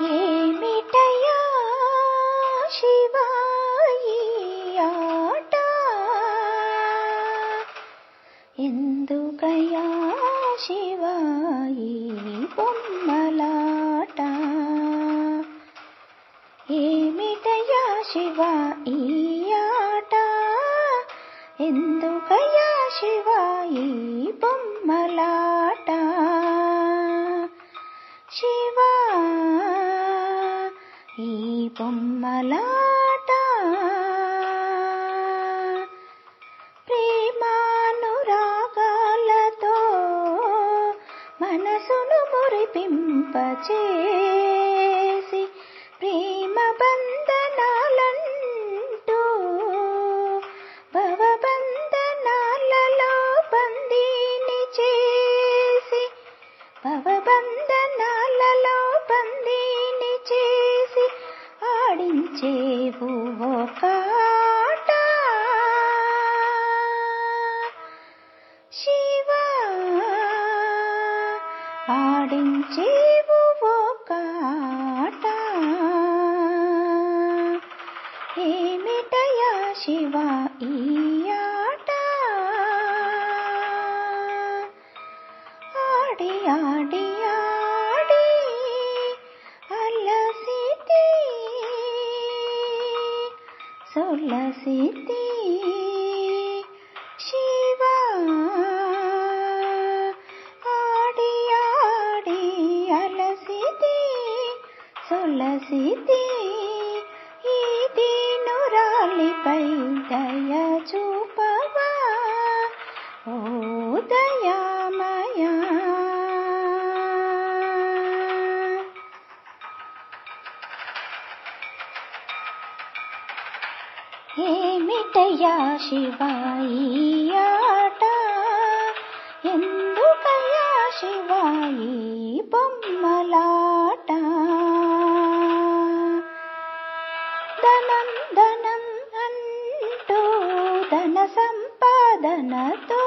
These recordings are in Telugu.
ఏమిటయా కొమ్మలాట ప్రేమానురాగాలతో మనసును మురిపింపచేసి ప్రేమ బంధనాలంటూ భవబంధనాలలో బందీని చేసి భవబంధనాలలో బందీ ఆడించేవు ఒక ఆట సొలసితి శివ ఆడి ఆడి అలసితి సొలసితి ఈ దీనురాలిపై దయ చూపవా ఓ ఏమిటయ్యా శివాయి ఆట? ఎందుకయ్యా శివాయి బొమ్మలాట? ధనం ధనం అంటూ ధన సంపాదనతో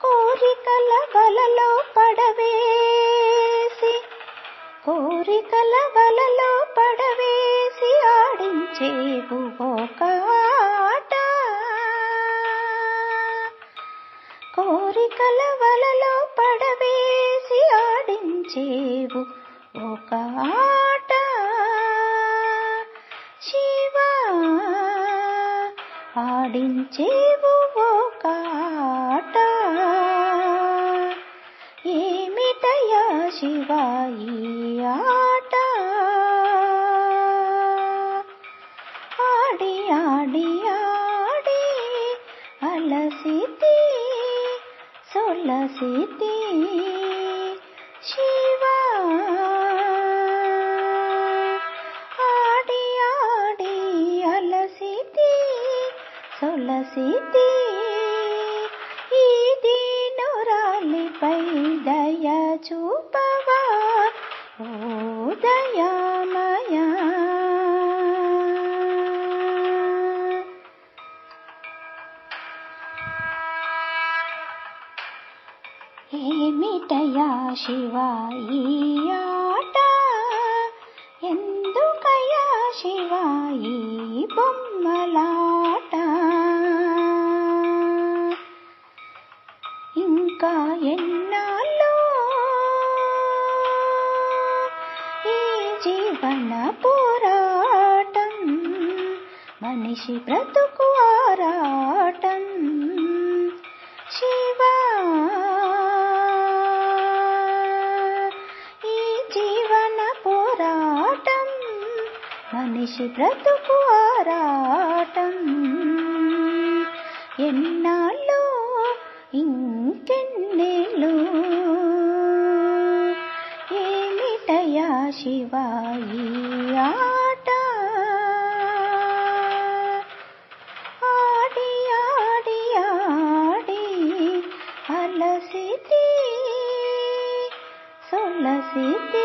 కోరికల వలలో పడవేసి కోరికల వలలో ఆడించేవు ఒక కోరికల వలలో పడవేసి ఆడించేవు ఒక ఆట శివ ఆడించేవు సొలసితి శివ ఆడి ఆడి అలసితి సొలసితి ఈ దీనురాలిపై దయ చూపవా ఓ దయామయా ఏమిటయా శివ ఈ ఆట? ఎందుకయా శివ ఈ బొమ్మలాట? ఇంకా ఎన్నాళ్ళు ఈ జీవన పోరాటం? మనిషి బ్రతుకు ఆరాటం? మనిషి బ్రతుకు ఆరాటం ఎన్నాళ్ళు ఇంకెన్నేళ్ళు. ఏమిటయా శివాయి ఆట? ఆడి ఆడి ఆడి అలసితే సొలసితే.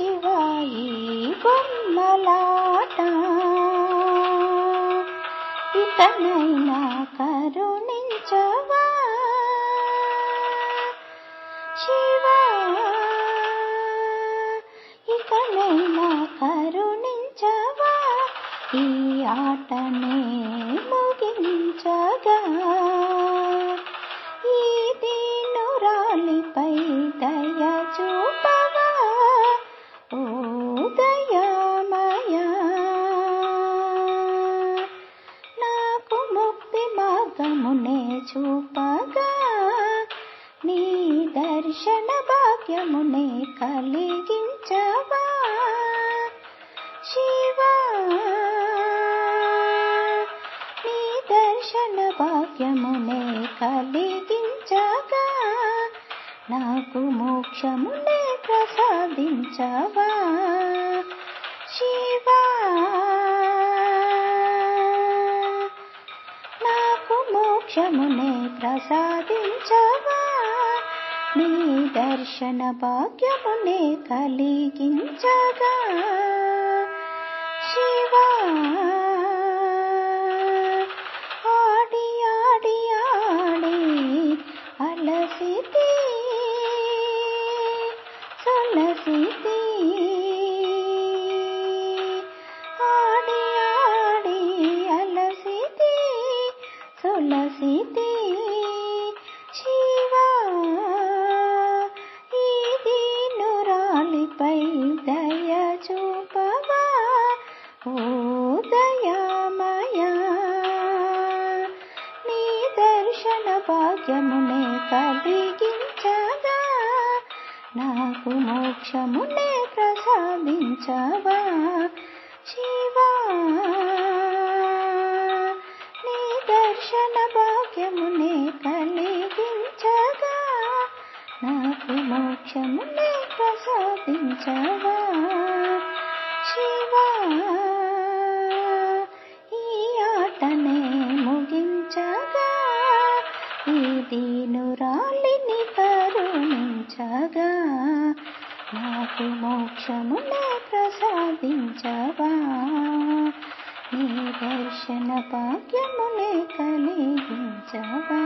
ఎందుకయా బొమ్మలాట. ఇకనైనా కరుణించవా? శివా ఇకనైనా కరుణించవా? ఈ ఆటనే ముగించగా? ఈ దీనురాలిపై దయ చూపా చూపగా నీ దర్శన భాగ్యమునే కలిగించవా? శివా నీ దర్శన భాగ్యమునే కలిగించగా నాకు మోక్షమునే ప్రసాదించవా? శివా మోక్షమునే ప్రసాదించవా? నీ దర్శన భాగ్యమునే కలిగించగా? శివా తులసితే శివా ఇది నురాలిపై దయ చూపవా? ఓ దయామయ నీ దర్శన భాగ్యమునే కలిగించగా నాకు మోక్షమునే ప్రసాదించవా? శివా మోక్షమునే ప్రసాదించవా? శివా ఈ ఆటనే ముగించగా ఈ దీనురాలిని కరుణించగా నాకు మోక్షమునే ప్రసాదించవా? నీ దర్శన భాగ్యమునే కలిగించవా?